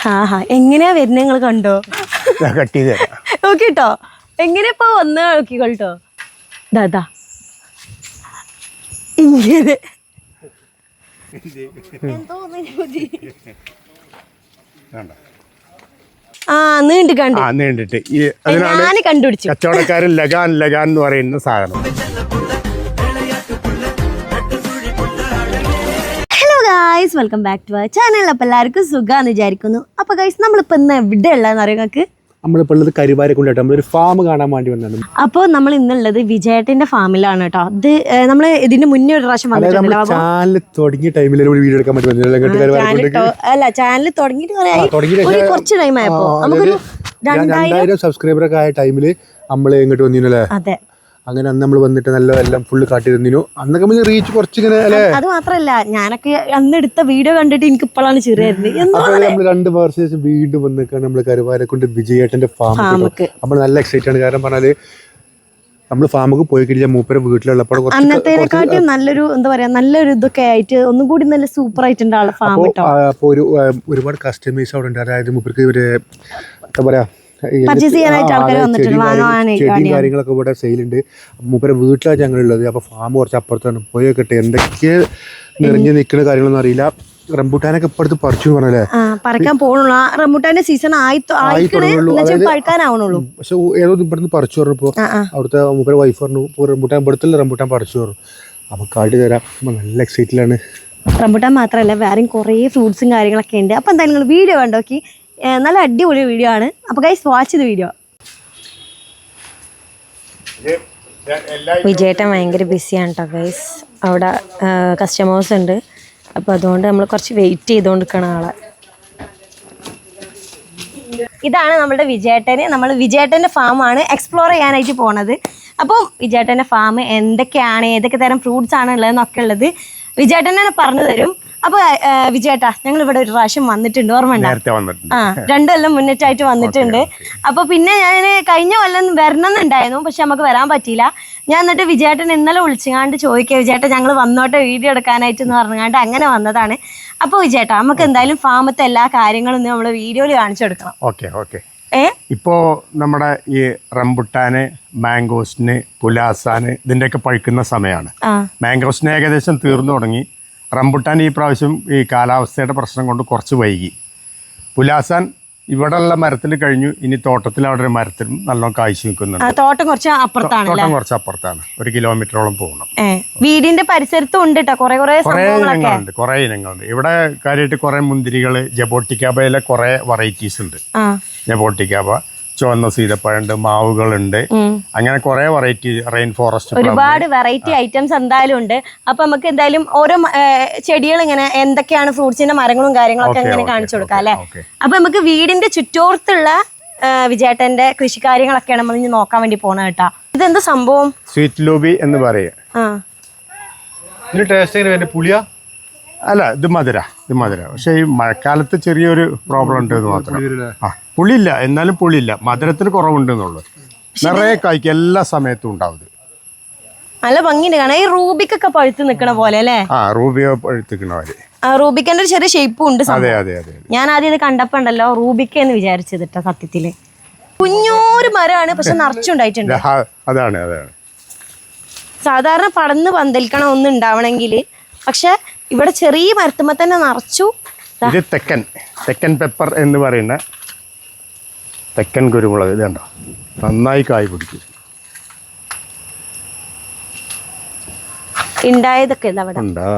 ഹാ ഹാ. എങ്ങനെയാ വരുന്നത് നിങ്ങൾ കണ്ടോ? നോക്കിട്ടോ. എങ്ങനെയാ ഇപ്പൊ വന്ന് നോക്കിക്കോട്ടോ ദാദാ ഇങ്ങനെ. വേണ്ട. ആ നീണ്ട് കണ്ടു. ആ നീണ്ടിട്ട്. ഈ ഞാൻ കണ്ടുപിടിച്ചു. കച്ചവടക്കാരൻ ലഗാൻ ലഗാൻ എന്ന് പറയുന്ന സാധനം. Guys welcome back to our channel അപ്പോൾ എല്ലാവർക്കും സുഖമാണെന്ന് വിചാരിക്കുന്നു. അപ്പോൾ ഗൈസ് നമ്മളിപ്പോൾ ഇന്ന് എവിടെ ഉള്ളതെന്ന് അറിയാം നിങ്ങൾക്ക്? നമ്മളിപ്പോൾ ഉള്ളത് കരുവാരെ കൊണ്ടിട്ട് നമ്മളൊരു ഫാം കാണാൻ വേണ്ടി വന്നതാണ്. അപ്പോൾ നമ്മൾ ഇന്നുള്ളത് വിജയേട്ടന്റെ ഫാമിലാണ് കേട്ടോ. ഇത് നമ്മൾ ഇതിന് മുന്നേ ഒരു പ്രാവശ്യം വന്നിട്ടുണ്ടല്ലോ ചാനൽ തുടങ്ങിയ ടൈമിൽ ഒരു വീഡിയോ എടുക്കാൻ പറ്റി വന്നില്ല അല്ല ചാനൽ തുടങ്ങിയിട്ട് കുറേ കുറച്ച് ടൈം ആയപ്പോ. ആ, നമുക്കൊരു രണ്ടായിരം സബ്സ്ക്രൈബറൊക്കെ ആയ ടൈമിൽ നമ്മൾ ഇങ്ങോട്ട് വന്നില്ലേ അതെ. അങ്ങനെ അന്ന് നമ്മൾ വന്നിട്ട് നല്ല എല്ലാം ഫുള്ള് കാട്ടിരുന്നു അന്നൊക്കെ നമ്മൾ റീച്ച് കുറച്ചിങ്ങനെ അല്ലേ? അത് മാത്രല്ല ഞാനൊക്കെ അന്ന് എടുത്ത വീഡിയോ കണ്ടിട്ട് എനിക്ക് ഇപ്പോഴാണ് ചെറിയായിരുന്നത് എന്തോ നമ്മൾ രണ്ട് വർഷം ശേഷം വീണ്ടും വന്നിക്കാണ് നമ്മൾ കരുവാരെ കൊണ്ട് വിജയേട്ടന്റെ ഫാം നമ്മൾ നല്ല എക്സൈറ്റ് ആണ്. കാരണം പറഞ്ഞാൽ നമ്മൾ ഫാമൊക്കെ പോയി കഴിഞ്ഞാൽ മൂപ്പരെ വീട്ടിലുള്ളപ്പോൾ അന്നത്തേനെക്കാട്ടും നല്ലൊരു എന്താ പറയാ നല്ലൊരു ഇതൊക്കെ ആയിട്ട് ഒന്നും കൂടി നല്ല സൂപ്പർ ആയിട്ടുണ്ട് ആളെ ഫാം ഒരു ഒരുപാട് കസ്റ്റമേഴ്സ് അവിടെ ഉണ്ട്. അതായത് മൂപ്പർക്ക് ഇവർ എന്താ പറയാ ചെടിയും കാര്യങ്ങളൊക്കെ ഇവിടെ സെയിലുണ്ട് മൂപ്പരെ വീട്ടിലാണ് ഞങ്ങളുള്ളത്. അപ്പൊ ഫാം കുറച്ച് അപ്പുറത്താണ്. പോയി നോക്കട്ടെ എന്തൊക്കെ നിറഞ്ഞു നിൽക്കുന്ന കാര്യങ്ങളൊന്നും അറിയില്ല. റംബുട്ടാനൊക്കെ ഇപ്പൊ അടുത്ത് പറിച്ചു പറഞ്ഞല്ലേ? പറിക്കാൻ പോകണുള്ളൂ ആ റംബുട്ടാന്റെ സീസൺ ആയി പഴുക്കാനാവണുള്ളൂ പക്ഷെ ഏതോ ഇവിടുന്ന് പറിച്ചു പറഞ്ഞപ്പോ അവിടുത്തെ മൂപ്പരെ വൈഫ് പറഞ്ഞു റംബൂട്ടാൻ റംബുട്ടാൻ ഇവിടുത്തെ റംബുട്ടാൻ പറിച്ചു പറഞ്ഞു. അപ്പൊ കാട്ടി തരാം. നല്ല എക്സൈറ്റിലാണ് റംബൂട്ടാൻ മാത്രമല്ല വേറെയും കുറേ ഫ്രൂട്ട്സും കാര്യങ്ങളൊക്കെ ഉണ്ട്. അപ്പോൾ എന്തായാലും നിങ്ങൾ വീഡിയോ കണ്ടോക്കി. നല്ല അടിപൊളി വീഡിയോ ആണ്. അപ്പോൾ ഗൈസ് വാച്ച് ചെയ്ത് വീഡിയോ വിജയേട്ടൻ ഭയങ്കര ബിസിയാണ് കേട്ടോ ഗൈസ് അവിടെ കസ്റ്റമേഴ്സ് ഉണ്ട്. അപ്പോൾ അതുകൊണ്ട് നമ്മൾ കുറച്ച് വെയിറ്റ് ചെയ്തുകൊണ്ട് നിൽക്കണം ആളെ. ഇതാണ് നമ്മുടെ വിജയേട്ടന്. നമ്മൾ വിജയേട്ടന്റെ ഫാമാണ് എക്സ്പ്ലോർ ചെയ്യാനായിട്ട് പോണത്. അപ്പം വിജയേട്ടന്റെ ഫാം എന്തൊക്കെയാണ് ഏതൊക്കെ തരം ഫ്രൂട്ട്സ് ആണ് ഉള്ളതെന്നൊക്കെ ഉള്ളത് വിജയേട്ടൻ തന്നെ പറഞ്ഞു തരും. അപ്പോൾ വിജയേട്ടാ ഞങ്ങൾ ഇവിടെ ഒരു പ്രാവശ്യം വന്നിട്ടുണ്ട്. ഓർമ്മ ആ രണ്ടു കൊല്ലം മുന്നിട്ടായിട്ട് വന്നിട്ടുണ്ട്. അപ്പൊ പിന്നെ ഞാൻ കഴിഞ്ഞ കൊല്ലം വരണമെന്നുണ്ടായിരുന്നു പക്ഷെ നമുക്ക് വരാൻ പറ്റിയില്ല. ഞാൻ എന്നിട്ട് വിജയേട്ടൻ ഇന്നലെ വിളിച്ചുകാണ്ട് ചോദിക്കുക വിജയേട്ടൻ ഞങ്ങൾ വന്നോട്ടെ വീഡിയോ എടുക്കാനായിട്ട് എന്ന് പറഞ്ഞുകൊണ്ട് അങ്ങനെ വന്നതാണ്. അപ്പോൾ വിജയേട്ടാ നമുക്ക് എന്തായാലും ഫാമത്തെ എല്ലാ കാര്യങ്ങളും നമ്മൾ വീഡിയോയിൽ കാണിച്ചു കൊടുക്കണം. Okay okay. ഇപ്പോ നമ്മുടെ ഈ റംബുട്ടാന് മാംഗോസ്റ്റിന് പുലാസാന് ഇതിന്റെയൊക്കെ പഴുക്കുന്ന സമയമാണ് മാംഗോസിന് ഏകദേശം തീർന്നു തുടങ്ങി. റംബുട്ടാൻ ഈ പ്രാവശ്യം ഈ കാലാവസ്ഥയുടെ പ്രശ്നം കൊണ്ട് കുറച്ച് വൈകി. പുലാസാൻ ഇവിടെയുള്ള മരത്തിൽ കഴിഞ്ഞു. ഇനി തോട്ടത്തിൽ അവിടെ ഒരു മരത്തിലും നല്ലോണം കാഴ്ച നിൽക്കുന്നുണ്ട്. തോട്ടം കുറച്ച് അപ്പുറത്താണ് തോട്ടം കുറച്ച് അപ്പുറത്താണ്. ഒരു കിലോമീറ്ററോളം പോകണം. വീടിന്റെ പരിസരത്തും ഉണ്ട് കേട്ടോ കുറെ കുറെ കുറേ സംഭവങ്ങളൊക്കെ. ഇനങ്ങളുണ്ട് കുറേ ഇനങ്ങളുണ്ട്. ഇവിടെ കാര്യമായിട്ട് കുറെ മുന്തിരികൾ ജബോട്ടിക്കാബയിലെ കുറെ വെറൈറ്റീസ് ഉണ്ട്. ജബോട്ടിക്കാബ ചുവന്ന സീതപ്പഴമുണ്ട് മാവുകളുണ്ട്. അങ്ങനെ കുറെ വെറൈറ്റി റെയിൻ ഫോറസ്റ്റ് ഒരുപാട് വെറൈറ്റി ഐറ്റംസ് എന്തായാലും ഉണ്ട്. അപ്പൊ നമുക്ക് എന്തായാലും ഓരോ ചെടികൾ ഇങ്ങനെ എന്തൊക്കെയാണ് ഫ്രൂട്ട്സിന്റെ മരങ്ങളും കാര്യങ്ങളൊക്കെ ഇങ്ങനെ കാണിച്ചു കൊടുക്കാം അല്ലെ? അപ്പൊ നമുക്ക് വീടിന്റെ ചുറ്റോർത്തുള്ള വിജയേട്ടന്റെ കൃഷിക്കാര്യങ്ങളൊക്കെയാണ് നമ്മൾ ഇനി നോക്കാൻ വേണ്ടി പോണ കേട്ടാ. ഇതെന്താ സംഭവം? സ്വീറ്റ് ലൂബി എന്ന് പറയും. പുളിയ? അല്ല ഇത് മധുര ഇത് മധുര. പക്ഷേ ഈ മഴക്കാലത്ത് ചെറിയൊരു പ്രോബ്ലം ഉണ്ട് എന്ന് മാത്രം. ആ പുളിയില്ല. എന്നാലും പുളിയില്ല. മധുരത്തിന് കുറവുണ്ട് എന്നുള്ളത് നിറയെ കായ്ക്കും എല്ലാ സമയത്തും ഉണ്ടാവും ഇത്. നല്ല ഭംഗിയുണ്ട്. കാണാൻ ഈ റൂബിക്കൊക്കെ പഴുത്ത് നിൽക്കണ പോലെ അല്ലേ? ആ റൂബിയോ പഴുത്തിക്കണവര് ആ, റൂബിക്കന്റെ ഒരു ചെറിയ ഷേപ്പും ഉണ്ട് സംഭവം. അതെ അതെ അതെ ഞാൻ ആദ്യം ഇത് കണ്ടപ്പോ ഉണ്ടല്ലോ റൂബിക്ക എന്ന് വിചാരിച്ചത് കേട്ടോ സത്യത്തിൽ. കുഞ്ഞോരു മരമാണ് പക്ഷെ നിറച്ചുണ്ടായിട്ടുണ്ട് അതാണ് സാധാരണ പടന്ന് പന്തലിക്കണം ഒന്ന് ഉണ്ടാവണമെങ്കിൽ പക്ഷെ ഇവിടെ ചെറിയ മരത്തുമ്പോ തന്നെ നിറച്ചു. ഇത് തെക്കൻ തെക്കൻ പെപ്പർ എന്ന് പറയുന്ന തെക്കൻ കുരുമുളക്. ഇത് കണ്ടോ? നന്നായി കായ് പിടിക്കും ഉണ്ടായതൊക്കെ ഉണ്ടാ?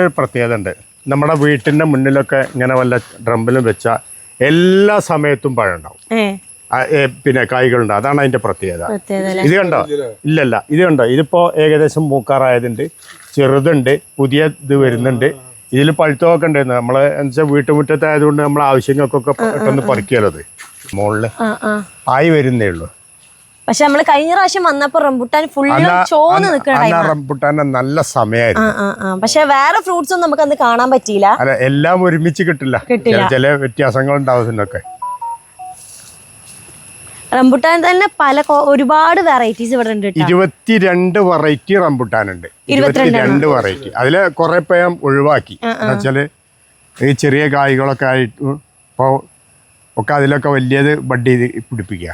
ഒരു പ്രത്യേകത ഉണ്ട്. നമ്മുടെ വീട്ടിന്റെ മുന്നിലൊക്കെ ഇങ്ങനെ വല്ല ഡ്രമ്പിലും വെച്ച എല്ലാ സമയത്തും പഴം ഉണ്ടാവും. പിന്നെ കായ്കളുണ്ട് അതാണ് അതിന്റെ പ്രത്യേകത. ഇത് കണ്ടോ? ഇല്ലല്ല. ഇത് കണ്ടോ? ഇതിപ്പോ ഏകദേശം മൂക്കാറായതുണ്ട്. ചെറുതുണ്ട്. പുതിയ ഇത് വരുന്നുണ്ട്. ഇതിൽ പഴുത്തമൊക്കെ ഉണ്ടായിരുന്നു. നമ്മൾ എന്താ വീട്ടുമുറ്റത്ത് ആയതുകൊണ്ട് നമ്മൾ ആവശ്യങ്ങൾക്കൊക്കെ പെട്ടെന്ന് പറിക്കലത്. മുകളിൽ ആ ആ. ആയി വരുന്നേ ഉള്ളൂ. പക്ഷെ നമ്മൾ കഴിഞ്ഞ പ്രാവശ്യം വന്നപ്പോ റംബുട്ടാൻ ഫുള്ള് ചോന്ന് നിൽക്കണ റംബുട്ടാന്റെ നല്ല സമയായിരുന്നു. സമയമായിരുന്നു ആ ആ. പക്ഷെ വേറെ ഫ്രൂട്ട്സ് ഒന്നും നമുക്ക് അന്ന് കാണാൻ പറ്റിയില്ല. അല്ല എല്ലാം ഒരുമിച്ച് കിട്ടില്ല. ചില വ്യത്യാസങ്ങൾ ഉണ്ടാവുന്നൊക്കെ റംബുട്ടാൻ തന്നെ പല ഒരുപാട് വെറൈറ്റീസ് ഇവിടെ ഉണ്ട് ഇരുപത്തിരണ്ട് വെറൈറ്റി റംബുട്ടാൻ ഉണ്ട്. ഇരുപത്തിരണ്ട് വെറൈറ്റി അതിൽ കുറെ പേം ഒഴിവാക്കി. എന്നുവെച്ചാൽ ഈ ചെറിയ കായ്കളൊക്കെ ആയിട്ട് ഇപ്പോൾ ഒക്കെ അതിലൊക്കെ വലിയത് ബഡ് ചെയ്ത് പിടിപ്പിക്കുക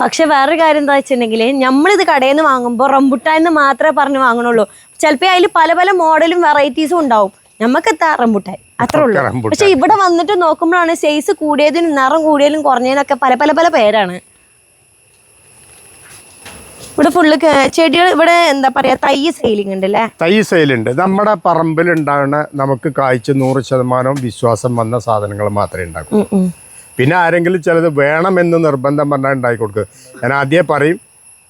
പക്ഷെ വേറൊരു കാര്യം എന്താ വെച്ചിട്ടുണ്ടെങ്കിൽ നമ്മളിത് കടയിൽ നിന്ന് വാങ്ങുമ്പോൾ റംബുട്ടാൻ മാത്രമേ പറഞ്ഞു വാങ്ങണുള്ളൂ. ചിലപ്പോൾ അതിൽ പല പല മോഡലും വെറൈറ്റീസും ഉണ്ടാവും. നമുക്ക് എത്താ റംബുട്ടാൻ. അത്രേ ഉള്ളൂ. പക്ഷെ ഇവിടെ വന്നിട്ട് നോക്കുമ്പോഴാണ് സൈസ് കൂടിയതിനും നിറം കൂടിയതിനും കുറഞ്ഞതിനൊക്കെ പല പല പല പേരാണ്. ഇവിടെ ഫുള്ള് ചെടികൾ ഇവിടെ എന്താ പറയാ തൈ സെയിലിംഗ് ഉണ്ട് അല്ലേ തൈ സെയിലുണ്ട് നമ്മുടെ പറമ്പിൽ ഉണ്ടാകുന്ന നമുക്ക് കായ്ച്ച നൂറ് ശതമാനം വിശ്വാസം വന്ന സാധനങ്ങൾ മാത്രമേ ഉണ്ടാക്കൂ. പിന്നെ ആരെങ്കിലും ചിലത് വേണമെന്ന് നിർബന്ധം പറഞ്ഞാൽ ഉണ്ടാക്കി കൊടുക്കുക ഞാൻ ആദ്യം പറയും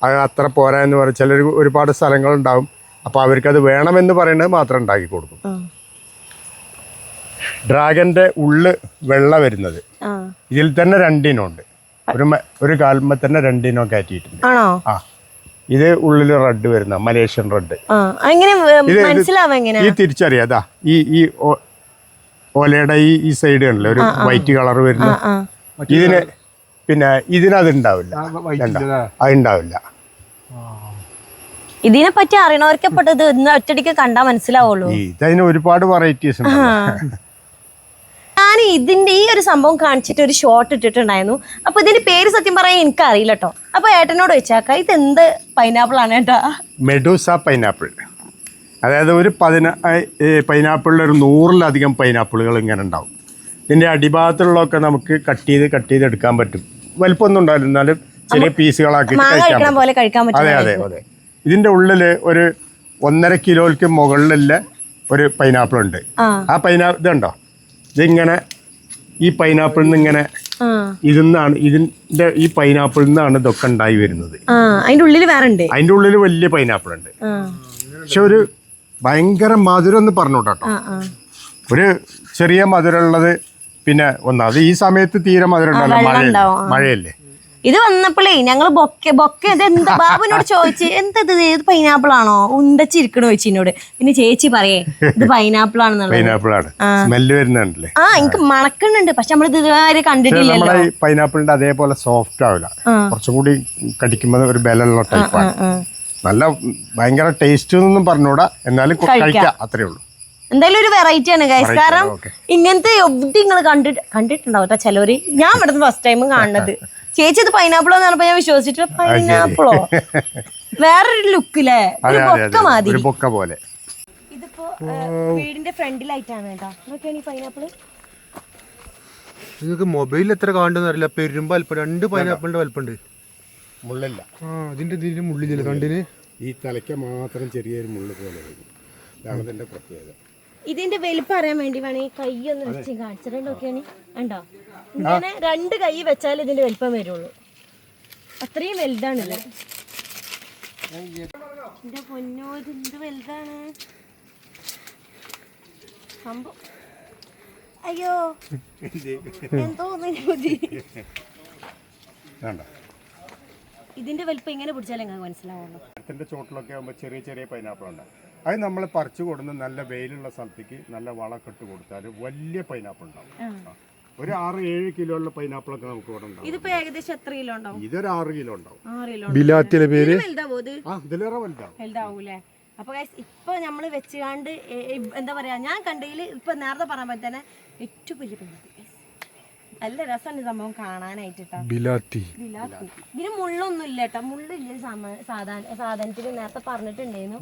അത് അത്ര പോരാ എന്ന് പറയും. ചിലർ ഒരുപാട് സ്ഥലങ്ങളുണ്ടാവും. അപ്പോൾ അവർക്കത് വേണമെന്ന് പറയുന്നത് മാത്രം ഉണ്ടാക്കി കൊടുക്കും. ആ. ഡ്രാഗന്റെ ഉള്ള് വെള്ള വരുന്നത്. ആ. ഇതിൽ തന്നെ രണ്ടിനുണ്ട്. ഒരു ഒരു കാൽമ തന്നെ രണ്ടിനോ കയറ്റിയിട്ടുണ്ട്. ആണോ? ആ. ഇത് ഉള്ളിൽ റെഡ് വരുന്ന മലേഷ്യൻ റെഡ്. ഈ തിരിച്ചറിയാതാ ഈ ഈ ഓലയുടെ ഈ ഈ സൈഡ് ഉണ്ടല്ലോ ഒരു വൈറ്റ് കളർ വരുന്ന ഇതിന് പിന്നെ ഇതിനത് ഉണ്ടാവില്ല. വൈറ്റില്ല അത് ഉണ്ടാവില്ല. ഇതിനെ പറ്റി അറിയണവർക്കെ പെട്ടത് ഇന്ന് ഒറ്റടിക്ക് കണ്ടാ മനസ്സിലാവുള്ളൂ. ഇതതിന് ഒരുപാട് വെറൈറ്റീസ് ഉണ്ട് ഞാൻ ഇതിന്റെ ഈ ഒരു സംഭവം കാണിച്ചിട്ട് ഒരു ഷോർട്ട് ഇട്ടിട്ടുണ്ടായിരുന്നു. അപ്പൊ ഇതിന്റെ പേര് സത്യം പറയാൻ എനിക്ക് അറിയില്ല കേട്ടോ അപ്പൊ ഏട്ടനോട് വെച്ചാക്ക ഇത് എന്ത് പൈനാപ്പിൾ ആണ് ഏട്ടാ? മെഡൂസ പൈനാപ്പിൾ അതായത് ഒരു പതിന പൈനാപ്പിളിൽ ഒരു നൂറിലധികം പൈനാപ്പിളുകൾ ഇങ്ങനെ ഉണ്ടാവും. ഇതിന്റെ അടിഭാഗത്തുള്ളതൊക്കെ നമുക്ക് കട്ട് ചെയ്ത് കട്ട് ചെയ്ത് എടുക്കാൻ പറ്റും. വലിപ്പമൊന്നും ഉണ്ടാവില്ല എന്നാലും ചെറിയ പീസുകളാക്കി കഴിക്കാൻ പറ്റും. അതെ അതെ അതെ. ഇതിന്റെ ഉള്ളിൽ ഒരു ഒന്നര കിലോയ്ക്ക് മുകളിലുള്ള ഒരു പൈനാപ്പിൾ ഉണ്ട്. ആ. ആ പൈനാപ്പിൾ ഇതുണ്ടോ? ഇതിങ്ങനെ ഈ പൈനാപ്പിളിൽ നിന്ന് ഇങ്ങനെ ഇതിന്നാണ് ഇതിന്റെ ഈ പൈനാപ്പിളിൽ നിന്നാണ് ഇതൊക്കെ ഉണ്ടായി വരുന്നത്. അതിന്റെ ഉള്ളിൽ വേറെ ഉണ്ട് അതിന്റെ ഉള്ളിൽ വലിയ പൈനാപ്പിൾ ഉണ്ട്. പക്ഷെ ഒരു ഭയങ്കര മധുരം എന്ന് പറഞ്ഞു കേട്ടോ ആ ആ. ഒരു ചെറിയ മധുരമുള്ളത് പിന്നെ ഒന്നാമത് ഈ സമയത്ത് തീരെ മധുരം ഉണ്ടാവില്ല. മഴയല്ലേ? ഇത് വന്നപ്പോഴേ ഞങ്ങൾ ബൊക്കെ ബൊക്കെ ഇത് എന്താ? ബാബുവിനോട് ചോദിച്ചു എന്താ ഇത്? പൈനാപ്പിൾ ആണോ? ഉണ്ടച്ചിരിക്കണോ ചോദിച്ചു എന്നോട്. പിന്നെ ചേച്ചി പറയേ ഇത് പൈനാപ്പിൾ ആണെന്നുള്ളത്. സ്മെല്ല് വരുന്നുണ്ടല്ലേ? ആ എനിക്ക് മണക്കുന്നുണ്ട്. പക്ഷെ നമ്മൾ ഇതുവരെ കണ്ടിട്ടില്ല കണ്ടിട്ടില്ലല്ലോ. പൈനാപ്പിളിന്റെ അതേപോലെ സോഫ്റ്റ് ആവില്ല. കുറച്ചും കൂടി കടിക്കുമ്പോൾ ഒരു ബലമുള്ള ടൈപ്പാണ് നല്ല ഭയങ്കര ടേസ്റ്റ് എന്നൊന്നും പറഞ്ഞൂടാ എന്നാലും കഴിക്കാം. അത്രേ ഉള്ളൂ. എന്തായാലും ഒരു വെറൈറ്റി ആണ് ഗൈസ് കാരണം ഇങ്ങനത്തെ എവിടെ നിങ്ങൾ കണ്ടിട്ട് കണ്ടിട്ടുണ്ടാവും ചിലവര്? ഞാൻ ഇവിടുന്ന് ഫസ്റ്റ് ടൈം കാണുന്നത്. ചേച്ചി ഇത് പൈനാപ്പിളോ എന്ന് പറഞ്ഞപ്പോ ഞാൻ വിശ്വസിച്ചിട്ട് പൈനാപ്പിളോ വേറൊരു ലുക്കില്ലേ മാതിരി. ഒരു ബൊക്ക പോലെ. ഇതിപ്പോ വീടിന്റെ ഫ്രണ്ടിലായിട്ടാണ് കേട്ടോ. നോക്കിയാണ് ഈ പൈനാപ്പിൾ നിങ്ങൾക്ക് മൊബൈലിൽ എത്ര കാണുണ്ടെന്ന് അറിയില്ല. പെരുമ്പ അല്പം രണ്ട് പൈനാപ്പിളിന്റെ വലിപ്പുണ്ട്. മുള്ളല്ല. ആ അതിന്റെ ഇതിന്റെ മുള്ളില്ല. കണ്ടിന്? ഈ തലയ്ക്ക് മാത്രം ചെറിയൊരു മുള്ളു പോലെ ഇതാണ് ഇതിന്റെ പ്രത്യേകത. ഇതിന്റെ വലിപ്പം അറിയാൻ വേണ്ടി വേണമെങ്കിൽ കൈ ഒന്ന് വെച്ച് കാണിച്ചിട്ടുണ്ടോ ഉണ്ടോ കണ്ടോ? ഇങ്ങനെ രണ്ട് കൈ വെച്ചാൽ ഇതിന്റെ വലിപ്പം വരുള്ളൂ. അത്രയും വലുതാണല്ലേ? എന്റെ പൊന്നോ ഇത് എന്ത് വലുതാണ്? സംഭവം. അയ്യോ എന്തോ ഇതിന്റെ വലിപ്പം ഇങ്ങനെ പിടിച്ചാലേ നിങ്ങൾക്ക് മനസ്സിലാവുള്ളൂ. മരത്തിന്റെ ചോട്ടിലൊക്കെ ആകുമ്പോൾ ചെറിയ ചെറിയ പൈനാപ്പിൾ ഉണ്ട്. അത് നമ്മൾ പറിച്ചു കൊടുന്ന് നല്ല വെയിലുള്ള സ്ഥലത്തേക്ക് നല്ല വളമൊക്കെ ഇട്ട് കൊടുത്താൽ വലിയ പൈനാപ്പിൾ ഉണ്ടാവും. ഒരു ആറ് ഏഴ് കിലോ ഉള്ള പൈനാപ്പിളൊക്കെ നമുക്ക് ഇവിടെ ഉണ്ടാവും. ഇതിപ്പോ ഏകദേശം എത്ര കിലോ ഉണ്ടാവും? ഇതൊരു ആറ് കിലോ ഉണ്ടാവും. ആറ് കിലോ ബിലാത്തിലെ പേര്? വലുതാവോ ഇത്? ആ ഇതിലേറെ വലുതാവും. വലുതാവൂലേ? അപ്പൊ guys, ഇപ്പൊ നമ്മൾ വെച്ചുകാണ്ട് എന്താ പറയാ ഞാൻ കണ്ടതിൽ ഇപ്പൊ നേരത്തെ പറയാൻ പോലെ തന്നെ ഏറ്റവും വലിയ പെൺകുട്ടി നല്ല രസമാണ് സംഭവം കാണാനായിട്ട് ട്ടോ. ബിലാത്തി ബിലാത്തി ഇതിന് മുള്ളൊന്നും ഇല്ല കേട്ടോ മുള്ളില്ല സാധാരണ സാധനത്തിന് നേരത്തെ പറഞ്ഞിട്ടുണ്ടായിരുന്നു.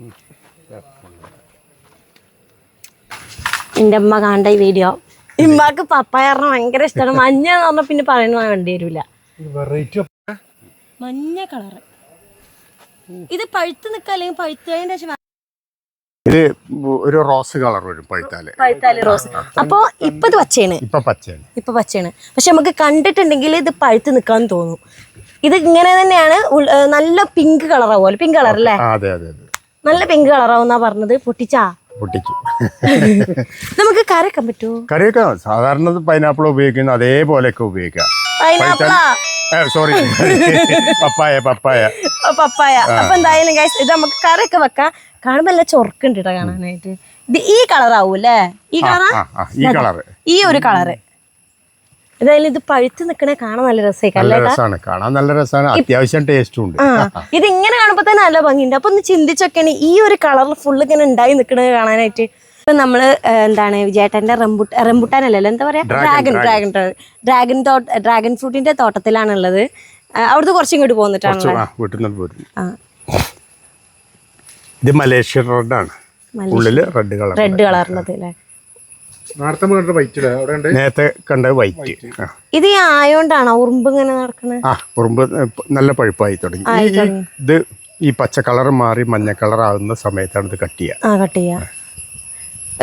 എന്റെ അമ്മ കണ്ട ഈ വീഡിയോ ഇമ്മക്ക് പപ്പായ പറഞ്ഞ ഭയങ്കര ഇഷ്ടമാണ് മഞ്ഞ എന്ന് പറഞ്ഞാൽ പിന്നെ പറയുന്ന വേണ്ടി വരില്ല വെറൈറ്റി മഞ്ഞ കളറ്. ഇത് പഴുത്ത് നിക്ക അല്ലെങ്കിൽ പഴുത്തതിന്റെ ഇത് ഒരു റോസ് കളർ വരും പഴുത്താൽ. പഴുത്താൽ റോസ്. അപ്പോ ഇപ്പൊ ഇത് പച്ചയാണ്. ഇപ്പൊ പച്ചയാണ്. ഇപ്പൊ പച്ചയാണ്. പക്ഷെ നമുക്ക് കണ്ടിട്ടുണ്ടെങ്കിൽ ഇത് പഴുത്ത് നിക്കാന്ന് തോന്നും. ഇത് ഇങ്ങനെ തന്നെയാണ് നല്ല പിങ്ക് കളറാവുമല്ലോ പിങ്ക് കളർ അല്ലേ അതെ അതെ അതെ. നല്ല പിങ്ക് കളറാവുന്നാ പറഞ്ഞത്. പൊട്ടിച്ചാ? പൊട്ടിച്ചു. നമുക്ക് കരക്കാൻ പറ്റുമോ? കറിയൊക്കെ സാധാരണ പൈനാപ്പിൾ ഉപയോഗിക്കുന്ന അതേപോലെയൊക്കെ ഉപയോഗിക്കാം പൈനാപ്പിളാ സോറി പപ്പായ പപ്പായ. പപ്പായ. അപ്പൊ എന്തായാലും guys, ഇത് നമുക്ക് കറിയൊക്കെ വെക്കാം. കാണുമ്പോ നല്ല ചൊറുക്കുണ്ട് കേട്ടോ കാണാനായിട്ട്. ഇത് ഈ കളറാവൂല്ലേ ഈ കളർ ഈ കളർ ഈ ഒരു കളറ് ഏതായാലും ഇത് പഴുത്ത് നിൽക്കണ കാണാൻ നല്ല രസമാണ് കാണാൻ നല്ല രസമാണ് അത്യാവശ്യം ടേസ്റ്റും ഉണ്ട്. ഇത് ഇങ്ങനെ കാണുമ്പോ തന്നെ നല്ല ഭംഗിയുണ്ട്. അപ്പൊ ഒന്ന് ചിന്തിച്ചൊക്കെയാണ് ഈ ഒരു കളർ ഫുള്ള് ഇങ്ങനെ ഉണ്ടായി നിൽക്കുന്നത് കാണാനായിട്ട്. ഇപ്പൊ നമ്മൾ എന്താണ് വിജയേട്ടന്റെ റംബുട്ട റംബുട്ടാനല്ലല്ലോ? എന്താ പറയാ? ഡ്രാഗൺ ഡ്രാഗൺ ഡ്രാഗൺ തോട്ട ഡ്രാഗൺ ഫ്രൂട്ടിന്റെ തോട്ടത്തിലാണുള്ളത്. അവിടുത്തെ അവിടുന്ന് കുറച്ചും ഇങ്ങോട്ട് പോന്നിട്ടാണല്ലോ ആ വീട്ടിൽ നിന്ന് പോരുന്നു. ആ. ഇത് മലേഷ്യൻ റെഡാണ് ഉള്ളിൽ റെഡ് കളർ റെഡ് കളറുള്ളത് അല്ലേ? നേരത്തെ കണ്ട? വൈറ്റ് ഇത് ആയോണ്ടാണോ ഉറുമ്പ് ഇങ്ങനെ നടക്കുന്നത് ആ ഉറുമ്പ് നല്ല പഴുപ്പായി തുടങ്ങി. ഇത് ഈ പച്ച കളർ മാറി മഞ്ഞ കളർ ആകുന്ന സമയത്താണ് ഇത് കട്ട് ചെയ്യുക.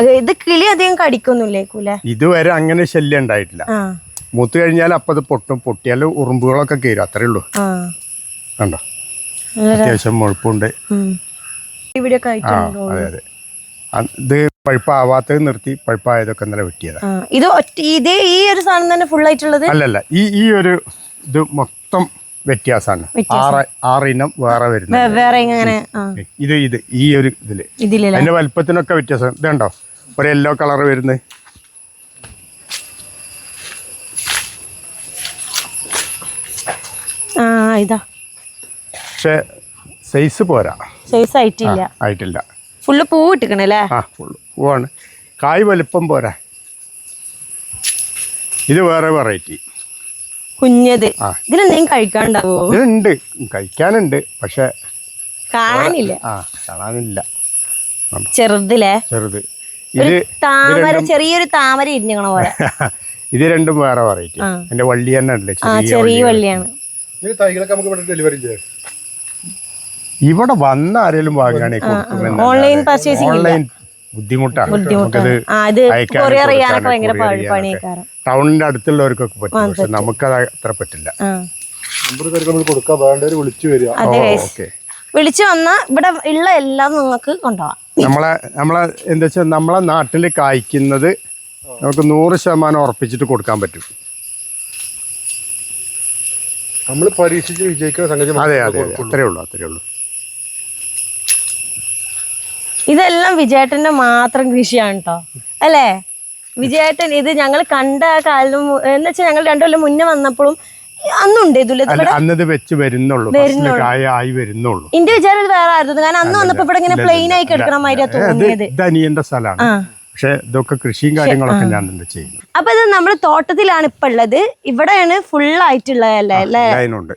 ഇത് കിളി അധികം കടിക്കൊന്നുമില്ലേക്കൂലെ? ഇതുവരെ അങ്ങനെ ശല്യം ഉണ്ടായിട്ടില്ല. ആ. മൂത്ത് കഴിഞ്ഞാൽ അപ്പൊ അത് പൊട്ടും. പൊട്ടിയാൽ ഉറുമ്പുകളൊക്കെ കയറും അത്രേ ഉള്ളൂ. ആ. കണ്ടോ? അത്യാവശ്യം മുഴുപ്പുണ്ട്. ആ അതെ അതെ. ഇത് പഴുപ്പാവാത്തത് നിർത്തി പഴുപ്പായതൊക്കെ ഇന്നലെ വെട്ടിയതാ. ആ ഇത് ഇതേ ഈ ഒരു സാധനം തന്നെ ഫുൾ ആയിട്ടുള്ളത്? അല്ലല്ല ഈ ഈ ഒരു ഇത് മൊത്തം വ്യത്യാസമാണ് ആറ് ആറിനം വേറെ വരുന്നത്. വേ- വേറെ ഇങ്ങനെ ഇത് ഇത് ഈ ഒരു ഇതിൽ. അതിന്റെ വലുപ്പത്തിനൊക്കെ വ്യത്യാസം. ഇതുണ്ടോ? ഒരു യെല്ലോ കളർ വരുന്നത്. പക്ഷെ സൈസ് പോരാ. സൈസ് ആയിട്ടില്ല. ആയിട്ടില്ല. ഫുള്ള് പൂ ഇട്ടിക്കണല്ലേ ആ ഫുള്ള് പൂവാണ്. കായ് വലുപ്പം പോരാ. ഇത് വേറെ വെറൈറ്റി കുഞ്ഞത്. ഇതിലെന്തെങ്കിലും കഴിക്കാണ്ടാവോ ഇതുണ്ട്. കഴിക്കാനുണ്ട് പക്ഷെ കാണാനില്ല. ആ കാണാനില്ല. ചെറുതില്ലേ ചെറുത്. ഇത് താമര ചെറിയൊരു താമര ഇരിഞ്ഞിക്കണ പോലെ. ഇത് രണ്ടും വേറെ വെറൈറ്റി. എന്റെ വള്ളി തന്നെ ഉണ്ടല്ലേ ചെറിയ. വള്ളിയാണ്. ഇത് തൈകളൊക്കെ നമുക്ക് ഇവിടെ ഡെലിവറി ചെയ്യാം. ഇവിടെ വന്ന ആരെങ്കിലും വാങ്ങാനേ ഓൺലൈൻ പർച്ചേസിംഗ് ഓൺലൈൻ ബുദ്ധിമുട്ടാണ്. നമുക്കത് പണി- ടൗണിന്റെ അടുത്തുള്ളവർക്കൊക്കെ പറ്റും. പക്ഷെ നമുക്കത് അത്ര പറ്റില്ല. വിളിച്ചു വന്നാ ഇവിടെ ഉള്ള എല്ലാം നിങ്ങൾക്ക് കൊണ്ടുപോവാം നമ്മളെ നമ്മളെ എന്താ വെച്ചാൽ നമ്മളെ നാട്ടിൽ കായ്ക്കുന്നത് നമുക്ക് നൂറ് ശതമാനം ഉറപ്പിച്ചിട്ട് കൊടുക്കാൻ പറ്റും. നമ്മൾ പരീക്ഷിച്ച് വിജയിക്കുന്ന സംഗതി അതെ അതെ അതെ. അത്രേ ഉള്ളൂ അത്രേ ഉള്ളൂ. ഇതെല്ലാം വിജയേട്ടന്റെ മാത്രം കൃഷിയാണ് കേട്ടോ അല്ലേ? വിജയേട്ടൻ ഇത് ഞങ്ങൾ കണ്ട ആ കാലം എന്ന് വെച്ചാൽ ഞങ്ങൾ രണ്ടു കൊല്ലം മുന്നേ വന്നപ്പോഴും അന്നുണ്ട് ഇതിൽ അല്ല അന്നത് വെച്ച് വരുന്നുള്ളൂ. ഫസ്റ്റിൽ കായ ആയി വരുന്നുള്ളൂ. എന്റെ വിചാരം ഇത് വേറെ ആയിരുന്നു. കാരണം അന്ന് വന്നപ്പോ ഇവിടെ ഇങ്ങനെ പ്ലെയിൻ ആയി കിടക്കണ മാതിരിയാ തോന്നിയത്. സ്ഥലമാണ്. പക്ഷെ ഇതൊക്കെ കൃഷിയും കാര്യങ്ങളൊക്കെ ഞാൻ തന്നെ ചെയ്യുന്നു. അപ്പൊ ഇത് നമ്മുടെ തോട്ടത്തിലാണ് ഇപ്പൊ ഉള്ളത്. ഇവിടെയാണ് ഫുൾ ആയിട്ടുള്ളതല്ലേ ലൈനുണ്ട്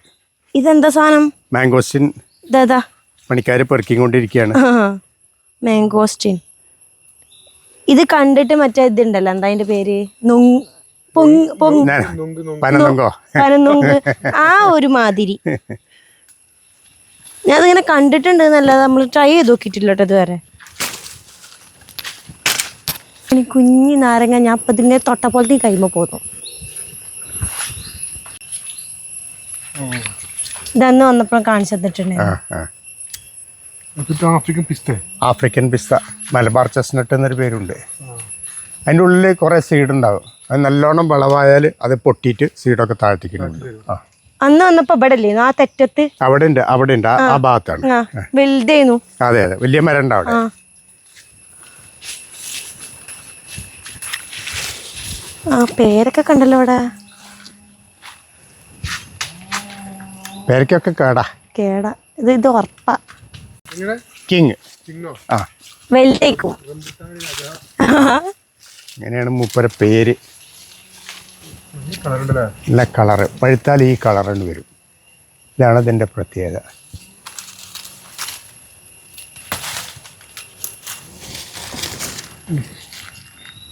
ഇതെന്താ സാധനം? മാംഗോസിൻ പണിക്കാര് പെറുക്കിക്കൊണ്ടിരിക്കുകയാണ് മാംഗോസ്റ്റിൻ ഇത് കണ്ടിട്ട് മറ്റേ ഇതുണ്ടല്ലോ എന്താ അതിന്റെ പേര്? പനന്നുങ്കോ ആ ഒരു മാതിരി. ഞാൻ അതിങ്ങനെ കണ്ടിട്ടുണ്ട് എന്നല്ലാതെ നമ്മൾ ട്രൈ ചെയ്ത് നോക്കിയിട്ടില്ല കേട്ടോ ഇതുവരെ. കുഞ്ഞി നാരങ്ങ ഞാൻ അപ്പൊ ഇതിന്റെ തൊട്ട പോലത്തെ കൈമ പോന്നു. ഇതന്ന് വന്നപ്പോൾ കാണിച്ചു തന്നിട്ടുണ്ടായിരുന്നു ആഫ്രിക്കൻ പിസ്ത. ആഫ്രിക്കൻ പിസ്ത. മലബാർ ചെസ്നട്ട് എന്നൊരു പേരുണ്ട്. അതിന്റെ ഉള്ളിൽ കുറേ സീഡ് ഉണ്ടാവും. അത് നല്ലോണം വിളവായാൽ അത് പൊട്ടിയിട്ട് സീഡൊക്കെ താഴ്ത്തിക്കുന്നുണ്ട്. ആ. അന്ന് വന്നപ്പോ ഇവിടെ അല്ലേ ആ തെറ്റത്ത്? അവിടെ ഉണ്ട് അവിടെ ഉണ്ട് ആ- ഭാഗത്താണ് അതെ അതെ. വലിയ മരം ഉണ്ട് അവിടെ. ആ. പേരൊക്കെ കണ്ടല്ലോ ഇവിടെ പേരയ്ക്കൊക്കെ കേടാ. കേടാ. ഇത് ഇത് ഉറപ്പാ. കിങ്. ആ. വലുതേക്കും ഇങ്ങനെയാണ് മൂപ്പര പേര്. നല്ല കളറ്. പഴുത്താൽ ഈ കളറിന് വരും. ഇതാണ് അതിന്റെ പ്രത്യേകത.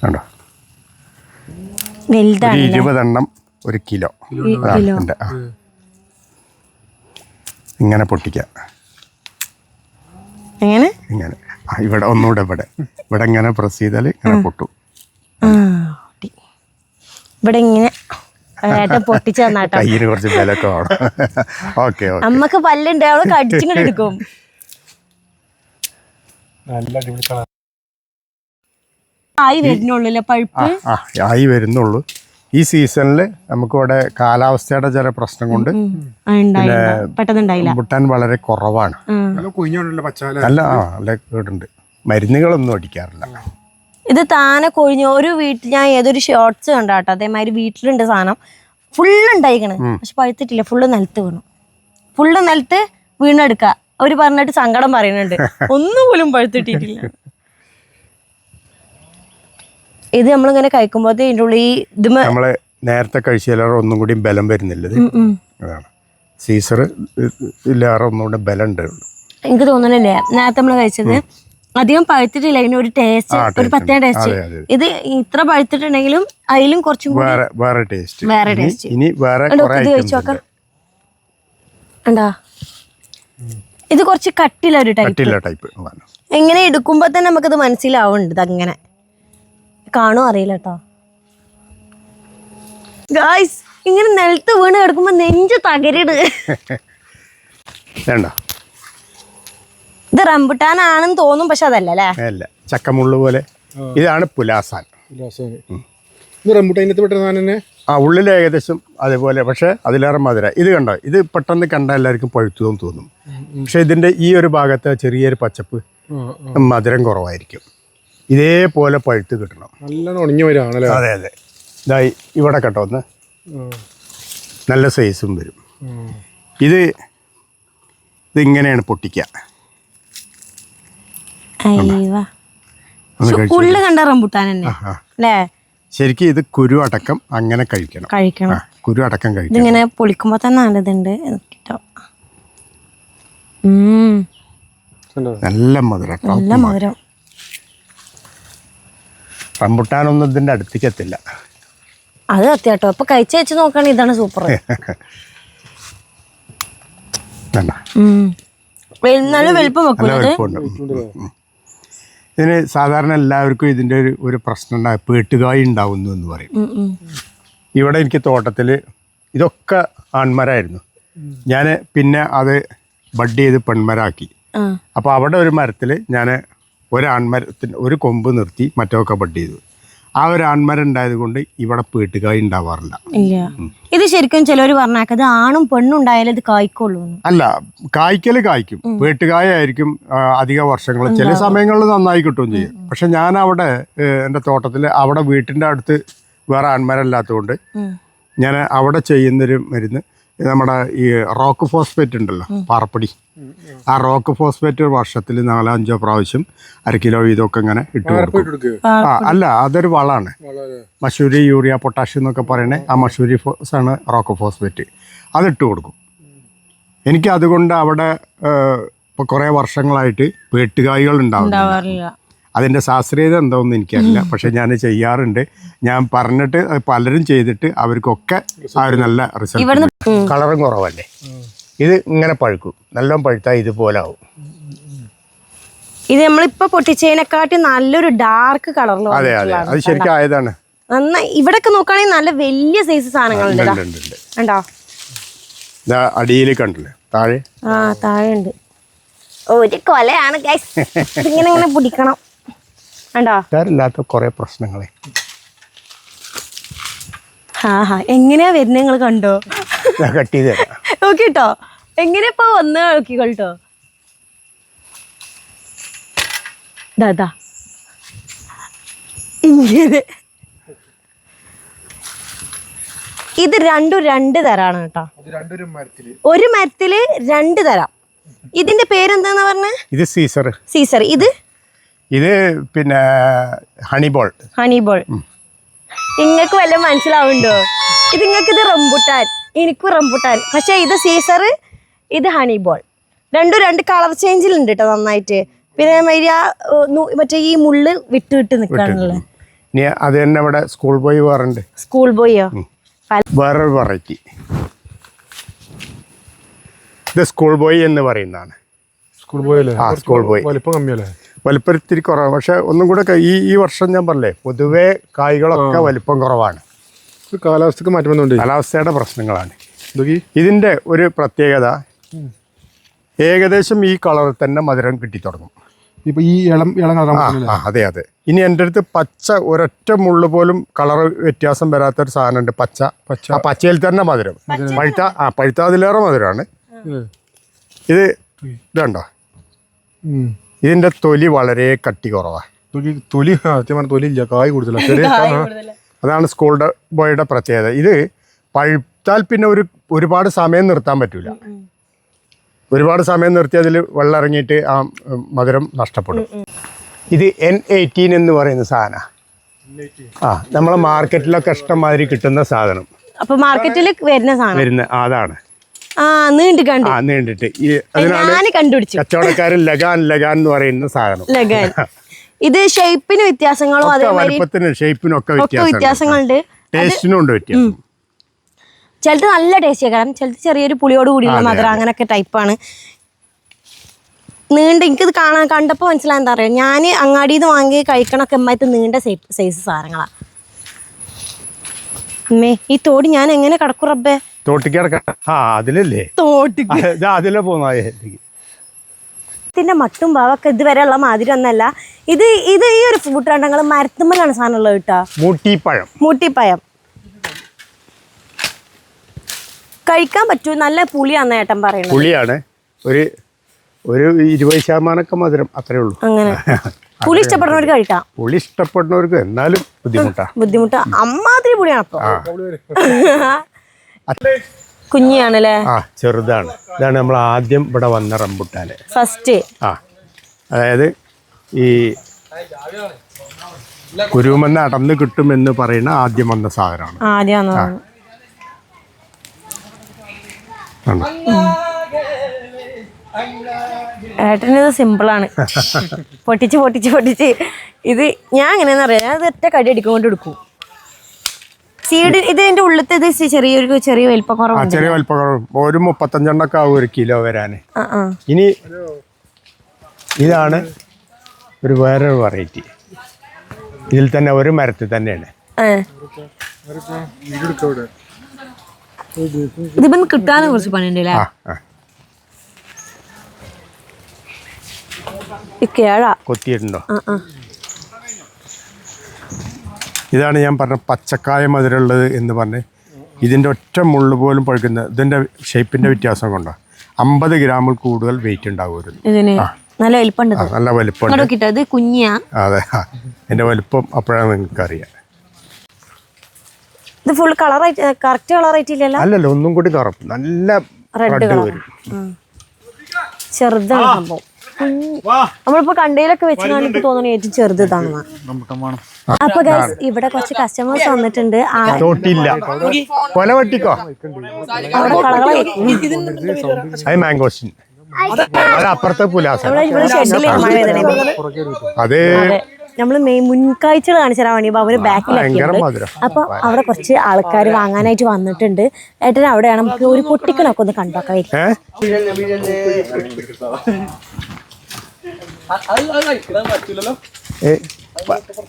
കണ്ടോ? ഒരു വലുതാണ് ഇരുപതെണ്ണം ഒരു കിലോ. ഉണ്ട്. ഇങ്ങനെ പൊട്ടിക്കാം. എങ്ങനെ? ഇങ്ങനെ. ആ, ഇവിടെ ഒന്നുകൂടെ ഇവിടെ. ഇവിടെ ഇങ്ങനെ പ്രസ് ചെയ്താൽ ഇങ്ങനെ പൊട്ടു. ആ പൊട്ടി. ഇവിടെ ഇങ്ങനെ ഏട്ടൻ പൊട്ടിച്ചു തന്നാട്ടോ. കയ്യിന് കുറച്ച് വിലയൊക്കെ വേണം. Okay okay. അമ്മയ്ക്ക് പല്ലുണ്ട് അവൾ കടിച്ചിങ്ങനെ എടുക്കും. നല്ല അടിപൊളി കളർ ആയി വരുന്നുള്ളൂല്ലേ പഴുപ്പ്? ആ ആയി വരുന്നുള്ളൂ. ഈ സീസണിൽ നമുക്കിവിടെ കാലാവസ്ഥയുടെ ചില പ്രശ്നം കൊണ്ട് മുട്ടാൻ വളരെ കുറവാണ്. അല്ല നല്ല കുഞ്ഞുണ്ടല്ലോ പച്ചാല നല്ല ആ നല്ല കേടുണ്ട്. മരുന്നുകളൊന്നും അടിക്കാറില്ല. ഇത് താനെ കൊഴിഞ്ഞു. ഒരു വീട്ടിൽ ഞാൻ ഏതൊരു ഷോർട്സ് കണ്ടാട്ടോ അതേമാതിരി വീട്ടിലുണ്ട് സാധനം. ഫുള്ള് ഉണ്ടായിക്കണ്. പക്ഷെ പഴുത്തിട്ടില്ല. ഫുള്ള് നിലത്ത് വീണു. ഫുള്ള് നിലത്ത് വീണെടുക്കുക അവർ പറഞ്ഞിട്ട് സങ്കടം പറയുന്നുണ്ട്. ഒന്നുപോലും പഴുത്തിട്ടിട്ടില്ല. ഇത് നമ്മളിങ്ങനെ കഴിക്കുമ്പോൾ ഇതിന്റെ ഉള്ളിൽ ഈ നമ്മളെ നമ്മൾ നേരത്തെ കഴിച്ചാലും ഒന്നും കൂടി ബലം വരുന്നില്ല അതാണ്. സീസർ ഇല്ലാറെ ഒന്നുകൂടി ബലം ഉണ്ട്. എനിക്ക് തോന്നുന്നില്ലേ? നേരത്തെ നമ്മൾ കഴിച്ചത് അധികം പഴുത്തിട്ടില്ല ഇതിന് ഒരു ടേസ്റ്റ് ഒരു പത്തേ പ്രത്യേക ടേസ്റ്റ്. ഇത് ഇത്ര പഴുത്തിട്ടുണ്ടെങ്കിലും അതിലും കുറച്ചും വേറെ വേറെ ടേസ്റ്റ് വേറെ taste. ഇനി വേറെ ഇത് കഴിച്ചു നോക്കാം. ഉണ്ടാ. ഇത് കുറച്ച് കട്ടിയുള്ള ഒരു ടൈപ്പ് എങ്ങനെ എടുക്കുമ്പോ തന്നെ നമുക്കത് മനസ്സിലാവുന്നുണ്ട് ഇതങ്ങനെ കാണുമോ അറിയില്ല കേട്ടോ ഗായ്സ് ഇങ്ങനെ നിലത്ത് വീണ് കിടക്കുമ്പോ നെഞ്ച് തകരിട്. വേണ്ട. ഇത് റംബുട്ടാനാണെന്ന് തോന്നും പക്ഷെ അതല്ല അല്ലേ? അല്ല ചക്കമുള്ളു പോലെ. ഇതാണ് പുലാസാൻ. ഇത് റംബുട്ടാനത്ത് പെട്ട സാധനം തന്നെ? ആ ഉള്ളിൽ ഏകദേശം അതേപോലെ പക്ഷേ അതിലേറെ മധുര. ഇത് കണ്ടോ ഇത് പെട്ടെന്ന് കണ്ട എല്ലാവർക്കും പഴുത്തതും തോന്നും. പക്ഷെ ഇതിന്റെ ഈ ഒരു ഭാഗത്തെ ചെറിയൊരു പച്ചപ്പ് മധുരം കുറവായിരിക്കും. ഇതേപോലെ പഴുത്ത് കിട്ടണം. നല്ല ഉണങ്ങി വരാണല്ലേ? അതെ അതെ. ഇതായി ഇവിടെ കേട്ടോ ഒന്ന്. നല്ല സൈസും വരും. ഇത് ഇതിങ്ങനെയാണ് പൊട്ടിക്കുക ഉള്ളു കണ്ട? റംബുട്ടാൻ അല്ലേ? ശരിക്കും ഇത് കുരു അടക്കം അങ്ങനെ കഴിക്കണം. കഴിക്കണം. കുരു അടക്കം കഴിക്കണം. ഇങ്ങനെ പൊളിക്കുമ്പോ തന്നെ നല്ലതുണ്ട്. നല്ല മധുരം. നല്ല മധുരം. റംബുട്ടാനൊന്നും ഇതിന്റെ അടുത്തേക്ക് എത്തില്ല അത് സത്യാട്ടോ. അപ്പൊ കഴിച്ച് വെച്ച് നോക്കുകയാണെങ്കിൽ ഇതാണ് സൂപ്പർ നല്ല വലുപ്പം വെക്കുന്നത് ഇതിന് സാധാരണ എല്ലാവർക്കും ഇതിന്റെ ഒരു ഒരു പ്രശ്നം ഉണ്ടാകും പേട്ടുകായി ഉണ്ടാവുന്നു എന്ന് പറയും. ഇവിടെ എനിക്ക് തോട്ടത്തിൽ ഇതൊക്കെ ആൺമരായിരുന്നു. ഞാൻ പിന്നെ അത് ബഡ് ചെയ്ത് പെൺമരാക്കി. അപ്പോൾ അവിടെ ഒരു മരത്തിൽ ഞാൻ ഒരു ആൺമരത്തിന് ഒരു കൊമ്പ് നിർത്തി മറ്റൊക്കെ ബഡ് ചെയ്തു. ആ ഒരു ആൺമരം ഉണ്ടായത് കൊണ്ട് ഇവിടെ പേട്ടുകായി ഉണ്ടാവാറില്ല. ഇല്ല. ഇത് ശരിക്കും ചിലർ പറഞ്ഞാക്കത് ആണും പെണ്ണും ഉണ്ടായാലും ഇത് കായ്ക്കുള്ളൂ അല്ല കായ്ക്കൽ കായ്ക്കും. പേട്ടുകായ ആയിരിക്കും അധിക വർഷങ്ങൾ. ചില സമയങ്ങളിൽ നന്നായി കിട്ടുകയും ചെയ്യും. പക്ഷെ ഞാൻ അവിടെ എന്റെ എന്റെ തോട്ടത്തിൽ അവിടെ വീട്ടിന്റെ അടുത്ത് വേറെ ആൺമരം ഇല്ലാത്തതുകൊണ്ട് ഞാൻ അവിടെ ചെയ്യുന്നൊരു മരുന്ന് നമ്മുടെ ഈ റോക്ക് ഫോസ്ഫേറ്റ് ഉണ്ടല്ലോ പാറപ്പൊടി. ആ റോക്ക് ഫോസ്ഫേറ്റ് ഒരു വർഷത്തിൽ നാലോ അഞ്ചോ പ്രാവശ്യം അര കിലോ വീതമൊക്കെ ഇങ്ങനെ ഇട്ട് കൊടുക്കും. ആ അല്ല അതൊരു വളമാണ് മഷൂരി യൂറിയ പൊട്ടാഷ്യം എന്നൊക്കെ പറയണേ ആ മഷൂരി ഫോസ് ആണ് റോക്ക് ഫോസ്ഫേറ്റ്. അതിട്ട് കൊടുക്കും. എനിക്ക് അതുകൊണ്ട് അവിടെ ഇപ്പോൾ കുറേ വർഷങ്ങളായിട്ട് പേട്ടുകായ്കൾ ഉണ്ടാവാറില്ല. അതിന്റെ ശാസ്ത്രീയത എന്താണെന്ന് എനിക്കറിയില്ല. പക്ഷെ ഞാൻ ചെയ്യാറുണ്ട്. ഞാൻ പറഞ്ഞിട്ട് പലരും ചെയ്തിട്ട് അവർക്കൊക്കെ ആ ഒരു നല്ല റിസൾട്ട് കളറും കുറവല്ലേ? ഇത് ഇങ്ങനെ പഴുക്കും. നല്ലോണം പഴുത്താൽ ഇതുപോലെ ആവും ഇത് നമ്മളിപ്പോ പൊട്ടിച്ചതിനെക്കാട്ടി നല്ലൊരു ഡാർക്ക് കളറിൽ അതെ അതെ. അത് ശരിക്കും ആയതാണ്. നന്നായി ഇവിടൊക്കെ നോക്കുകയാണെങ്കിൽ നല്ല വലിയ സൈസ് സാധനങ്ങളുണ്ട് അടിയിൽ കണ്ടില്ലേ? താഴെ? ആ താഴെ ഉണ്ട് ഒരു കൊലയാണ് ഗൈസ് ഇങ്ങനെ ഇങ്ങനെ പിടിക്കണം. ഇല്ലാത്ത കുറേ പ്രശ്നങ്ങളെ. എങ്ങനെയാ വരുന്നത് നിങ്ങൾ കണ്ടോ? ഞാൻ കട്ട് ചെയ്ത് തരാം. നോക്കിട്ടോ. എങ്ങനെ ഇപ്പൊ വന്ന് നോക്കിക്കോട്ടോ ദാദാ ഇങ്ങനെ. ഇത് രണ്ടും രണ്ട് തരാണ് കേട്ടോ. ഒരു മരത്തിൽ. രണ്ട് തരാം. ഇതിന്റെ പേരെന്താന്ന് പറഞ്ഞ? ഇത് സീസർ സീസർ ഇത് ഇത് പിന്നെ ഹണിബോൾ ഹണിബോൾ നിങ്ങൾക്ക് വല്ല മനസ്സിലാവുണ്ടോ ഇത് നിങ്ങൾക്ക് ഇത് റംബുട്ടാൻ. എനിക്കും റംബുട്ടാൻ. പക്ഷെ ഇത് സീസർ ഇത് ഹണിബോൾ രണ്ടും രണ്ട് കളർ ചേഞ്ചിലുണ്ട് കേട്ടോ നന്നായിട്ട്. പിന്നെ മര്യ മറ്റേ ഈ മുള്ള് വിട്ട് വിട്ട് നിൽക്കാണല്ലോ ഇനി അത് തന്നെ ഇവിടെ സ്കൂൾ ബോയ് വേറുണ്ട്. സ്കൂൾ ബോയോ വേറൊരു വെറൈറ്റി ഇത് സ്കൂൾ ബോയ് എന്ന് പറയുന്നതാണ്. സ്കൂൾ ബോയ് സ്കൂൾ ബോയ് വലിപ്പം കമ്മിയല്ലേ? വലിപ്പത്തിരി കുറവാണ്. പക്ഷെ ഒന്നും കൂടെ ഈ ഈ വർഷം ഞാൻ പറഞ്ഞേ പൊതുവേ കായ്കളൊക്കെ വലിപ്പം കുറവാണ്. കാലാവസ്ഥക്ക് മാറ്റം വന്നുകൊണ്ട്. കാലാവസ്ഥയുടെ പ്രശ്നങ്ങളാണ്. ഇതിന്റെ ഒരു പ്രത്യേകത ഏകദേശം ഈ കളറിൽ തന്നെ മധുരം കിട്ടി തുടങ്ങും. ഇപ്പൊ ഈ ഇളം ഇളം അതെ അതെ. ഇനി എന്റെ അടുത്ത് പച്ച ഒരൊറ്റ മുള്ളു പോലും കളർ വ്യത്യാസം വരാത്തൊരു സാധനമുണ്ട് പച്ച. പച്ച. ആ പച്ചയിൽ തന്നെ മധുരം. പഴുത്ത ആ പഴുത്ത അതിലേറെ മധുരമാണ് ഇത് ഇതുണ്ടോ? ഇതിന്റെ തൊലി വളരെ കട്ടി കുറവാണ് തൊലി തൊലി സത്യം തൊലി ഇല്ല കായ് കൂടുതലാണ് ചെറിയ അതാണ് സ്കൂൾ ബോയുടെ പ്രത്യേകത. ഇത് പഴുത്താൽ പിന്നെ ഒരു ഒരുപാട് സമയം നിർത്താൻ പറ്റൂല. ഒരുപാട് സമയം നിർത്തി അതിൽ വെള്ളം ഇറങ്ങിയിട്ട് ആ മധുരം നഷ്ടപ്പെടും. ഇത് എൻ എയ്റ്റീൻ എന്ന് പറയുന്ന സാധന. ആ നമ്മളെ മാർക്കറ്റിലൊക്കെ ഇഷ്ടം മാതിരി കിട്ടുന്ന സാധനം. അപ്പൊ മാർക്കറ്റിൽ വരുന്ന സാധനം. വരുന്ന അതാണ്. നീണ്ടിട്ട്. ഈ അതിനാണ് കച്ചവടക്കാരൻ ലഗാൻ ലഗാൻ എന്ന് പറയുന്ന സാധനം. ലഗാൻ. ഇത് ഷേപ്പിന് വ്യത്യാസങ്ങളും വലുപ്പത്തിനും ഷേപ്പിനും ഒക്കെ വ്യത്യാസങ്ങളുണ്ട്. ടേസ്റ്റിനും ഉണ്ട് വ്യത്യാസം. ചിലത് നല്ല ടേസ്റ്റ് കാരണം ചിലത് ചെറിയൊരു പുളിയോട് കൂടിയുള്ള മധുരം അങ്ങനൊക്കെ ടൈപ്പാണ്. നീണ്ട എനിക്കിത് കാണാൻ കണ്ടപ്പോൾ മനസ്സിലായി എന്താ പറയുക ഞാൻ അങ്ങാടിയിൽ നിന്ന് വാങ്ങി കഴിക്കണൊക്കെ എമ്മായിട്ട് നീണ്ട സൈസ് സാധനങ്ങളാണ് അമ്മേ ഈ തോടി ഞാൻ എങ്ങനെ കടക്കും റബ്ബേ? തോട്ടിക്കടക്ക ആ അതിലല്ലേ? തോട്ടി ഇത് അതിലെ പോന്നാ ഇതിന്റെ മട്ടും പാവൊക്കെ ഇതുവരെയുള്ള മാതിരി ഒന്നല്ല. ഇത് ഇത് ഈ ഒരു ഫ്രൂട്ട് കണ്ടങ്ങൾ മരത്തുമ്മലാണ് സാധനം ഉള്ളത് കേട്ടോ. മൂട്ടിപ്പഴം. മൂട്ടിപ്പഴം. കഴിക്കാൻ പറ്റൂ നല്ല പുളിയാന്ന് ഏട്ടൻ പറയുന്നത്. പുളിയാണ്. ഒരു ഒരു ഇരുപത് ശതമാനമൊക്കെ മധുരം അത്രേ ഉള്ളൂ. അങ്ങനെ. പുളി ഇഷ്ടപ്പെടുന്നവർക്ക് കഴിക്കാം. പുളി ഇഷ്ടപ്പെടുന്നവർക്ക് എന്നാലും ബുദ്ധിമുട്ടാ. ബുദ്ധിമുട്ടാ. അമ്മാതിരി പുളിയാണ് അപ്പൊ. കുഞ്ഞിയാണല്ലേ? ആ ചെറുതാണ്. ഇതാണ് നമ്മൾ ആദ്യം ഇവിടെ വന്ന റംബുട്ടാന്. ഫസ്റ്റ്. ആ അതായത് ഈ കുരുമെന്ന് അടന്ന് കിട്ടുമെന്ന് പറയുന്ന ആദ്യം വന്ന സാധനമാണ്. കണ്ടോ? ഏട്ടനിത് സിമ്പിളാണ്. പൊട്ടിച്ച് പൊട്ടിച്ച് പൊട്ടിച്ച്. ഇത് ഞാൻ എങ്ങനെയാണെന്ന് അറിയാം. ഞാൻ ഇത് ഒറ്റ കടി അടിക്കൊണ്ട് എടുക്കും. സീഡ് ഇത് ഇതിന്റെ ഉള്ളത്തെ ഇത് ചെറിയൊരു ചെറിയ വലിപ്പക്കുറവ് ചെറിയ വലിപ്പക്കുറവ്. ഒരു മുപ്പത്തഞ്ചെണ്ണൊക്കെ ആവും ഒരു കിലോ വരാന്. ഇനി ഇതാണ് ഒരു വേറൊരു വെറൈറ്റി ഇതിൽ തന്നെ ഒരു മരത്തിൽ തന്നെയാണ്. ഇതിപ്പം കിട്ടാനും കുറച്ച് പണിയുണ്ടല്ലേ കൊത്തിയിട്ടുണ്ടോ? ആ ആ. ഇതാണ് ഞാൻ പറഞ്ഞ പച്ചക്കായ മധുരമുള്ളത് എന്ന് പറഞ്ഞ് ഇതിന്റെ ഒറ്റ മുള്ളു പോലും പഴുക്കുന്ന ഇതിന്റെ ഷേപ്പിന്റെ വ്യത്യാസം കൊണ്ടോ. അമ്പത് ഗ്രാമിൽ കൂടുതൽ വെയിറ്റ് ഉണ്ടാവും ഒരു നല്ല വലിപ്പമുണ്ട് നല്ല വലിപ്പമുണ്ട് കുഞ്ഞാ. അതെ. എന്റെ വലിപ്പം അപ്പോഴാണ് നിങ്ങൾക്ക് അറിയാം ഇത് ഫുൾ കളർ കറക്റ്റ് കളർ ആയിട്ടില്ലല്ലോ? അല്ലല്ല ഒന്നും കൂടി കറുപ്പ് നല്ല റെഡ് കളർ വരും. ചെറുതാണ് സംഭവം. നമ്മളിപ്പോ കണ്ടയിലൊക്കെ വെച്ച് കാണിപ്പോ തോന്നുന്നു ഏറ്റവും ചെറുത് ഇതാണ് അപ്പൊ ഗൈസ് ഇവിടെ കുറച്ച് കസ്റ്റമേഴ്സ് വന്നിട്ടുണ്ട്. ആ തോട്ടില്ല. കൊല വെട്ടിക്കോ? അവിടെ കളകളെ അത് മാംഗോസ്റ്റിൻ അപ്പുറത്തെ പുലാസ നമ്മൾ മെയിൻ മുൻകാഴ്ചകൾ കാണിച്ചു തരാൻ വേണ്ടി അവർ മധുരം. അപ്പൊ അവിടെ കുറച്ച് ആൾക്കാർ വാങ്ങാനായിട്ട് വന്നിട്ടുണ്ട്. ഏട്ടൻ അവിടെയാണ് നമുക്ക് ഒരു പൊട്ടിക്കണൊക്കെ ഒന്ന് കണ്ടോക്കാം.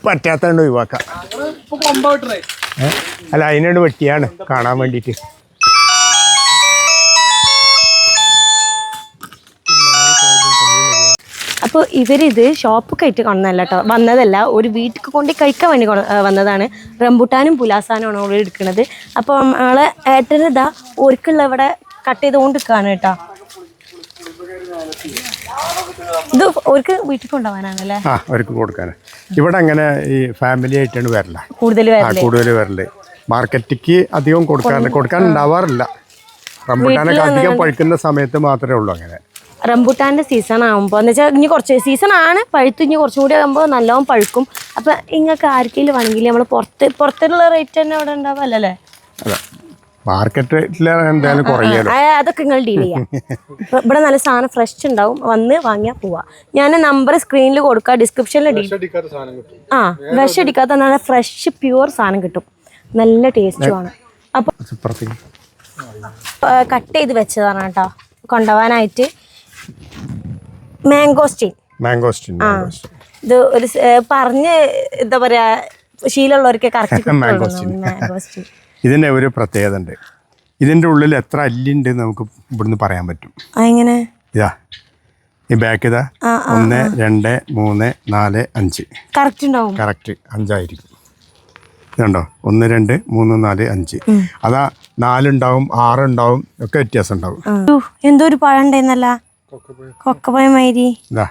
പറ്റാത്തോണ്ട് ഒഴിവാക്കാം? അല്ല അതിനോട് വെട്ടിയാണ് കാണാൻ വേണ്ടിയിട്ട് അപ്പോൾ ഇവരിത് ഷോപ്പ് ആയിട്ട് കൊണ്ടതല്ല കേട്ടോ വന്നതല്ല ഒരു വീട്ടിൽ കൊണ്ട് കഴിക്കാൻ വേണ്ടി വന്നതാണ് റംബുട്ടാനും പുലാസാനുമാണ് ഓർഡർ എടുക്കുന്നത് അപ്പോൾ നമ്മളെ ഏട്ടനിതാ ഒരുക്കുള്ള ഇവിടെ കട്ട് ചെയ്തുകൊണ്ട് നിൽക്കുകയാണ് കേട്ടോ ഇത് അവർക്ക് വീട്ടിൽ കൊണ്ടുപോകാനാണല്ലേ? ആ അവർക്ക് കൊടുക്കാൻ ഇവിടെ അങ്ങനെ ഈ ഫാമിലി ആയിട്ടാണ് വരല. കൂടുതൽ ആ കൂടുതൽ വരൽ. മാർക്കറ്റിക്ക് അധികം കൊടുക്കാൻ കൊടുക്കാൻ ഉണ്ടാവാറില്ല. റംബുട്ടാനൊക്കെ അധികം പഴുക്കുന്ന സമയത്ത് മാത്രമേ ഉള്ളൂ അങ്ങനെ. റംബുട്ടാന്റെ സീസൺ ആകുമ്പോൾ എന്ന് വെച്ചാൽ ഇനി കുറച്ച് സീസൺ ആണ് പഴുത്ത് ഇനി കുറച്ചും കൂടി ആകുമ്പോൾ നല്ലോണം പഴുക്കും. അപ്പം നിങ്ങൾക്ക് ആർക്കെങ്കിലും വേണമെങ്കിൽ നമ്മൾ പുറത്ത് പുറത്തുള്ള റേറ്റ് തന്നെ അവിടെ ഉണ്ടാവുമല്ലേ അതെ. മാർക്കറ്റിൽ എന്തായാലും അതൊക്കെ നിങ്ങൾ ഡീൽ ചെയ്യാം. ഇപ്പൊ ഇവിടെ നല്ല സാധനം ഫ്രഷ് ഉണ്ടാവും. വന്ന് വാങ്ങിയാൽ പോവാ. ഞാൻ നമ്പർ സ്ക്രീനിൽ കൊടുക്കുക ഡിസ്ക്രിപ്ഷനിൽ ആ വിഷം അടിക്കാത്ത നല്ല ഫ്രഷ് പ്യുവർ സാധനം കിട്ടും. നല്ല ടേസ്റ്റുമാണ് അപ്പോൾ അപ്പൊ കട്ട് ചെയ്ത് വെച്ചതാണ് കേട്ടോ. കൊണ്ടുപോകാനായിട്ട് മാംഗോസ്റ്റീൻ മാംഗോസ്റ്റിൻ ആ. ഇത് ഒരു പറഞ്ഞ് എന്താ പറയാ ശീലമുള്ളവർക്ക് കറക്റ്റ്. മാംഗോസ്റ്റീൻ ഇതിന്റെ ഒരു പ്രത്യേകത ഉണ്ട്. ഇതിന്റെ ഉള്ളിൽ എത്ര അല്ലിണ്ട് നമുക്ക് ഇവിടുന്ന് പറയാൻ പറ്റും. ഇതാ. ഈ ബാക്ക് ഇതാ. ഒന്ന് രണ്ട് മൂന്ന് നാല് അഞ്ച്. കറക്റ്റ് ഉണ്ടാവും. കറക്റ്റ് അഞ്ചായിരിക്കും. ഇതുണ്ടോ? ഒന്ന് രണ്ട് മൂന്ന് നാല് അഞ്ച്. അതാ നാലുണ്ടാവും ആറുണ്ടാവും ഒക്കെ വ്യത്യാസം ഉണ്ടാവും എന്തോ ഒരു പഴം ഉണ്ടായിരുന്നല്ല? കൊക്കപ്പഴം മാതിരി. ഇതാ.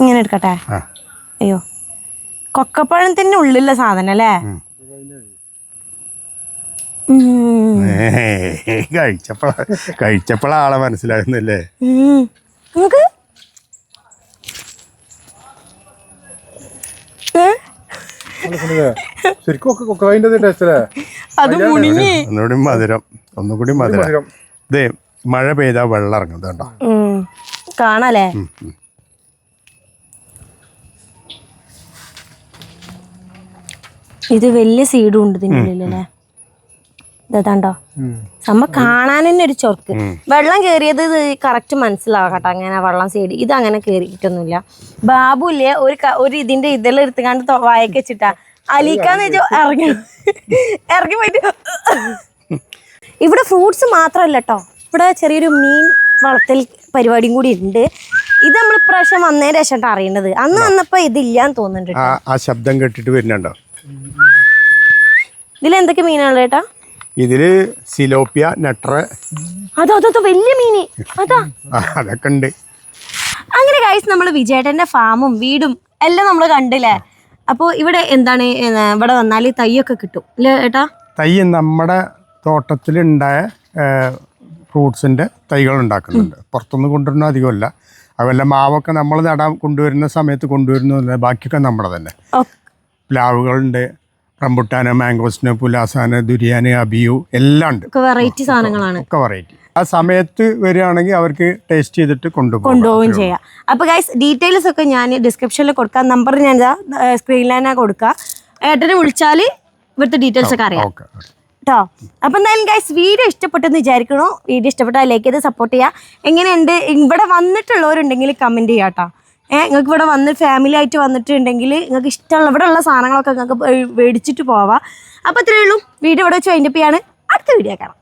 ഇങ്ങനെ എടുക്കട്ടെ? അയ്യോ. അയ്യോ തന്നെ ഉള്ളിലുള്ള സാധനം അല്ലേ. കഴിച്ചപ്പോഴ കഴിച്ചപ്പോഴാ ആളെ. നമുക്ക് മുണിങ്ങി ഒന്നുകൂടി മധുരം ഒന്നുകൂടി മധുരം. ഇതേ മഴ പെയ്താ വെള്ളം ഇറങ്ങും കേട്ടോ ഉം. ഇത് വലിയ സീഡും ഉണ്ട് ഇതിന്റെ ഉള്ളിലല്ലേ? ഇതാണ്ടോ? നമ്മ കാണാൻ തന്നെ ഒരു ചൊർക്ക്. വെള്ളം കയറിയത് കറക്റ്റ് മനസ്സിലാകട്ടെ അങ്ങനെ വെള്ളം സൈഡ് ഇത് അങ്ങനെ കയറിയിട്ടൊന്നുമില്ല ബാബു ഇല്ലേ ഒരു ഒരു ഇതിന്റെ ഇതെല്ലാം എടുത്തുകാണ്ട് വായക്ക് വെച്ചിട്ടാ. അലിക്കാന്ന് വെച്ചോ ഇറങ്ങി ഇറങ്ങി പോയിട്ട്. ഇവിടെ ഫ്രൂട്ട്സ് മാത്രമല്ല കേട്ടോ ഇവിടെ ചെറിയൊരു മീൻ വളർത്തൽ പരിപാടിയും കൂടി ഉണ്ട്. ഇത് നമ്മൾ ഇപ്രാവശ്യം വന്നതിന് ശേഷം അറിയേണ്ടത്. അന്ന് വന്നപ്പോ ഇതില്ലാന്ന് തോന്നുന്നുണ്ട് ആ ആ ശബ്ദം കേട്ടിട്ട് വരുന്നുണ്ടോ? ഇതിലെന്തൊക്കെ മീനാണ് ചേട്ടാ ഇതിൽ സിലോപ്പിയ നട്ടർ അതോ അതോ വലിയ മീന്. അതാ. അതൊക്കെ ഉണ്ട്. അങ്ങനെ ഗൈസ് നമ്മൾ വിജയേട്ടന്റെ ഫാമും വീടും എല്ലാം നമ്മൾ കണ്ടില്ലേ? അപ്പോൾ ഇവിടെ എന്താണ് ഇവിടെ വന്നാൽ തൈയൊക്കെ കിട്ടും. അല്ലേ ഏട്ടാ? തൈ നമ്മുടെ തോട്ടത്തിലുണ്ടായ ഫ്രൂട്ട്സിന്റെ തൈകൾ ഉണ്ടാക്കുന്നുണ്ട്. പുറത്തുനിന്ന് കൊണ്ടുവരുന്ന അധികമല്ല. അതുപോലെ മാവൊക്കെ നമ്മൾ നടാൻ കൊണ്ടുവരുന്ന സമയത്ത് കൊണ്ടുവരുന്ന ബാക്കിയൊക്കെ നമ്മുടെ തന്നെ. പ്ലാവുകളുണ്ട്. റംബുട്ടാന് മാംഗോസ്റ്റിന് പുലാസാന് ദുരിയാന് അബിയു എല്ലാം ഉണ്ട്. വെറൈറ്റി സാധനങ്ങളാണ്. ഒക്കെ വെറൈറ്റി ആ സമയത്ത് വരികയാണെങ്കിൽ അവർക്ക് ടേസ്റ്റ് ചെയ്തിട്ട് കൊണ്ടുപോകും. കൊണ്ടുപോവുകയും ചെയ്യാം. അപ്പോൾ ഗൈസ് ഡീറ്റെയിൽസ് ഒക്കെ ഞാൻ ഡിസ്ക്രിപ്ഷനിൽ കൊടുക്കാം. നമ്പർ ഞാൻ ഇതാ തന്നെ കൊടുക്കാം. ഏട്ടനെ വിളിച്ചാൽ ഇവിടുത്തെ ഡീറ്റെയിൽസ് ഒക്കെ അറിയാം. കേട്ടോ അപ്പം എന്തായാലും ഗൈസ് വീഡിയോ ഇഷ്ടപ്പെട്ടെന്ന് വിചാരിക്കണോ. വീഡിയോ ഇഷ്ടപ്പെട്ടാൽ ലൈക്ക് ചെയ്ത് സപ്പോർട്ട് ചെയ്യുക എങ്ങനെയുണ്ട്? ഇവിടെ വന്നിട്ടുള്ളവരുണ്ടെങ്കിൽ കമന്റ് ചെയ്യാം കേട്ടോ ഏഹ് നിങ്ങൾക്ക് ഇവിടെ വന്ന് ഫാമിലി ആയിട്ട് വന്നിട്ടുണ്ടെങ്കിൽ നിങ്ങൾക്ക് ഇഷ്ടമുള്ള ഇവിടെ ഉള്ള സാധനങ്ങളൊക്കെ നിങ്ങൾക്ക് മേടിച്ചിട്ട് പോവാം. അപ്പോൾ ഇത്രയേ ഉള്ളൂ. വീഡിയോ ഇവിടെ വെച്ച് ചെയ്യാണ്. അടുത്ത വീഡിയോ കാണാം.